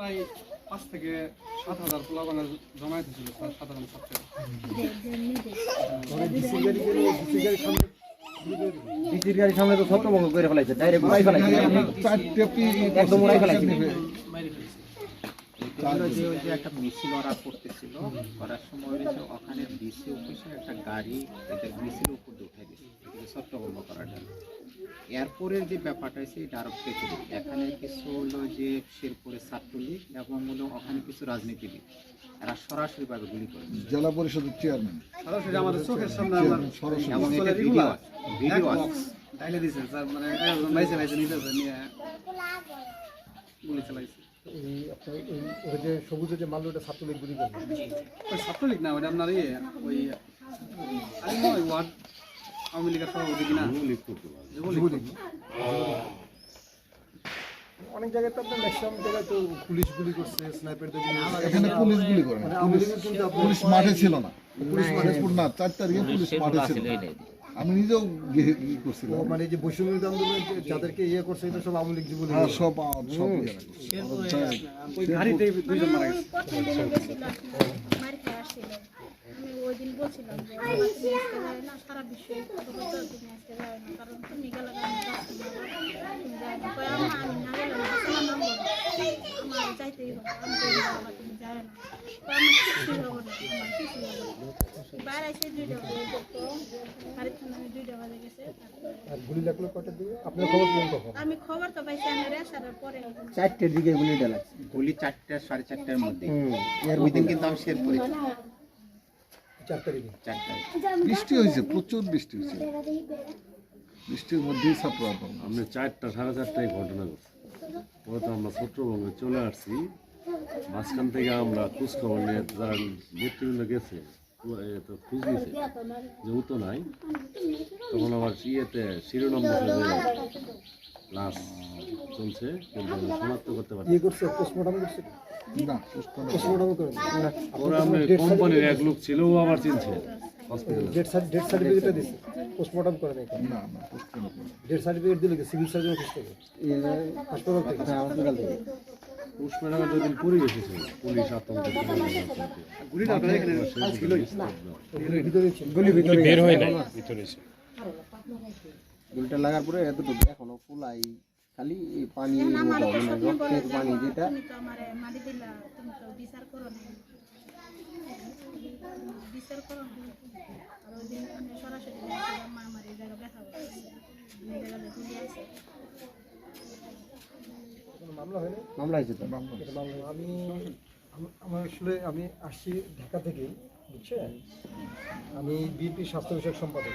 প্রায় পাঁচ থেকে সাত হাজার পোলাপানের জমায়েত ছিল স্যার সাধারণ ছাত্র ডিসির গাড়ির সামনে তো ছত্রভঙ্গ করে ফেলাইছে ডাইরেক্ট উড়াই ফেলাইছে। একদম উড়াই ফেলাইছে। যে ওই যে একটা মিছিল ওরা করতেছিল করার সময় হয়েছে ওখানে ডিসি অফিসে একটা গাড়ি এদের মিছিলের উপর উঠে গেছে এগুলো সত্যবন্ধ করার জন্য। এরপরের যে ব্যাপারটা হয়েছে এটা আরও পেছনে এখানে কিছু হলো যে শেরপুরে ছাত্রলীগ এবং হলো ওখানে কিছু রাজনীতিবিদ। এরা সরাসরি ভাবে গুলি করে। জেলা পরিষদের চেয়ারম্যান। সরাসরি আমাদের চোখের সামনে আমার সরাসরি। এবং এটা ভিডিও ভিডিও আছে। দিছে স্যার মানে নিতেছে নিয়ে গুলি চালাইছে। এই আপনার ওই যে সবুজে যে মাল্য ওটা ছাত্রলীগ গুলি করবে। ওই ছাত্রলীগ না ওটা আপনার ইয়ে ওই আওয়ামী লীগের সভাপতি কিনা? যুবলীগ। অনেক জায়গায় তো আপনার ম্যাক্সিমাম জায়গায় তো পুলিশ গুলি করছে স্নাইপার। এখানে পুলিশ গুলি করে না। মানে পুলিশ মাঠে ছিল না। পুলিশ মাঠে না। চার তারিখে পুলিশ মাঠে ছিল। আমি নিজেও গিয়ে করছিলাম। মানে এই যে বৈষম্য আন্দোলনে যাদেরকে ইয়ে করছে এটা সব আওয়ামী লীগ যুবলীগ। হ্যাঁ সব সব করছে। ওই গাড়িতে দুইজন মারা গেছে। দিনে বলছিলাম যে তুমি আজকে যাবে না সারা বিশ্বে খবর তো তুমি আজকে যাবে না কারণ তুমি গেলে আমি তুমি যাবে না আমি না গেলে না আসলে নাম বলো আমার যাইতেই হবে আমি বাবা তুমি যাবে না কই আমার কিছুই হবে না আমার কিছুই হবে না। বাইরে এসে দুইটা বাজে দেখতো বাড়ির থেকে আমি দুইটা বাজে গেছে তারপরে আর গুলি লাগল কটার দিকে? আপনার খবর আমি খবর তো পাইছি আমি রেশারের পরে চারটের দিকে গুলি গুলি চারটা সাড়ে চারটার মধ্যে। এর ওই দিন কিন্তু আমি ছিলাম, চার তারিখে বৃষ্টি হয়েছে প্রচুর বৃষ্টি হয়েছে। বৃষ্টির মধ্যেই ছাত্র আমরা চারটা সাড়ে চারটায় ঘটনা ঘটছে। পরে তো আমরা ছত্রবঙ্গে চলে আসছি। মাঝখান থেকে আমরা খোঁজ খবর নিয়ে যারা নেতৃবৃন্দ গেছে খোঁজ নিয়েছে যে উতো নাই তখন আমার ইয়েতে শিরোনাম লাশ চলছে কিন্তু শনাক্ত করতে পারছি ইয়ে করছে পোস্টমর্টম করছে? না পোস্টমর্টম করে ওরা আমি কোম্পানির এক লোক ছিল ও আমার চিনছে। হসপিটালে ডেট ডেট সার্টিফিকেটটা দিছে পোস্টমর্টম করে নাই না ডেট সার্টিফিকেট দিলে কি? সিভিল সার্জন অফিস থেকে? হাসপাতাল থেকে? হসপিটাল থেকে। পুষ্পের দুই দিন পুরী এসেছিল। পুলিশ আতঙ্ক গুলিটা আপনার এখানে ছিলই ভিতরে গুলি ভিতরে বের হয় না গুলিটা লাগার পরে এতটুকু। এখনও ফুলাই খালি পানি মানে রক্তের পানি যেটা তুমি তো আমার মারি দিলা তুমি তো বিচার করো না বিচার করো আর ওই দিন আমি সরাসরি দেখছিলাম আমার এই জায়গা ব্যথা করছে এই জায়গাতে গুলি কোনো মামলা হয়নি? মামলা হয়েছে তো? এটা মামলা আমি আমার আসলে আমি আসছি ঢাকা থেকে বুঝছেন? আমি বিপি স্বাস্থ্য বিষয়ক সম্পাদক।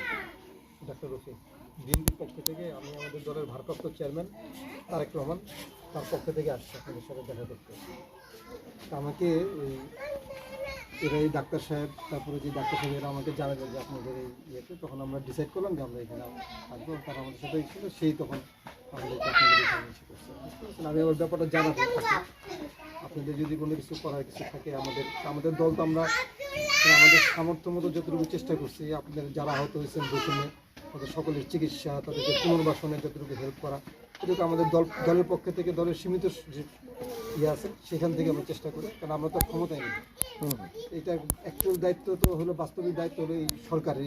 ডাক্তার রফিক বিএনপির পক্ষ থেকে আমি আমাদের দলের ভারপ্রাপ্ত চেয়ারম্যান তারেক রহমান তার পক্ষ থেকে আসছি আপনাদের সাথে দেখা করতে। আমাকে এই এরা এই ডাক্তার সাহেব, তারপরে যে ডাক্তার সাহেব এরা আমাকে জানাবে যে আপনাদের এই ইয়েতে, তখন আমরা ডিসাইড করলাম যে আমরা এখানে থাকব, তারা আমাদের সাথে ছিল, সেই তখন আমাদেরকে আপনাদের এখানে এসে করছে। আমি ওর ব্যাপারটা জানাব আপনাদের। যদি কোনো কিছু করার কিছু থাকে, আমাদের আমাদের দল তো আমরা আমাদের সামর্থ্য মতো যতটুকু চেষ্টা করছি, আপনাদের যারা আহত হয়েছেন বসুনে তাদের সকলের চিকিৎসা তাদেরকে পুনর্বাসনে যতটুকু হেল্প করা। এটুকু আমাদের দল দলের পক্ষে থেকে দলের সীমিত যে ইয়ে আছে সেখান থেকে আমরা চেষ্টা করি কারণ আমরা তো ক্ষমতায় নেই। এটা অ্যাকচুয়াল দায়িত্ব তো হলো বাস্তবিক দায়িত্ব হলো এই সরকারের